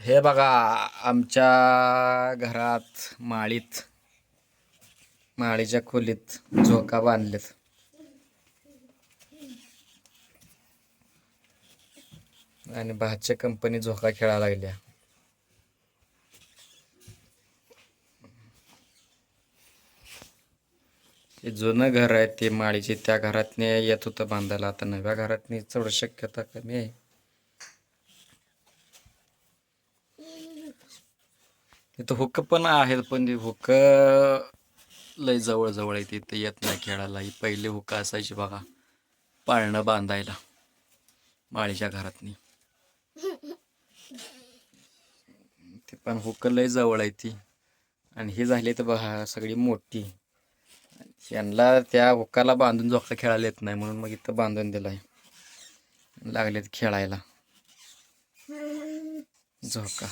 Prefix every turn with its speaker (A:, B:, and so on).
A: हे बघा आमच्या घरात माळीत माळीच्या खोलीत झोका बांधलेत. आणि भाच्या कंपनी झोका खेळायला लागल्या. ते जुनं घर आहे ते माळीचे त्या घरातने येत होतं बांधायला. आता नव्या घरातनी तेवढं शक्यता कमी आहे. इथं हुक पण आहेत पण ते हुक लय जवळ जवळ आहे तिथं येत नाही खेळायला. ही पहिले हुक असायची बघा पाळणं बांधायला माळीच्या घरातनी. ते पण हुक लय जवळ आहे ती. आणि हे झाली तर बघा सगळी मोठी. यांना त्या हुकाला बांधून झोका खेळायला येत नाही म्हणून मग इथं बांधून दिलाय. लागलेत खेळायला. झोका.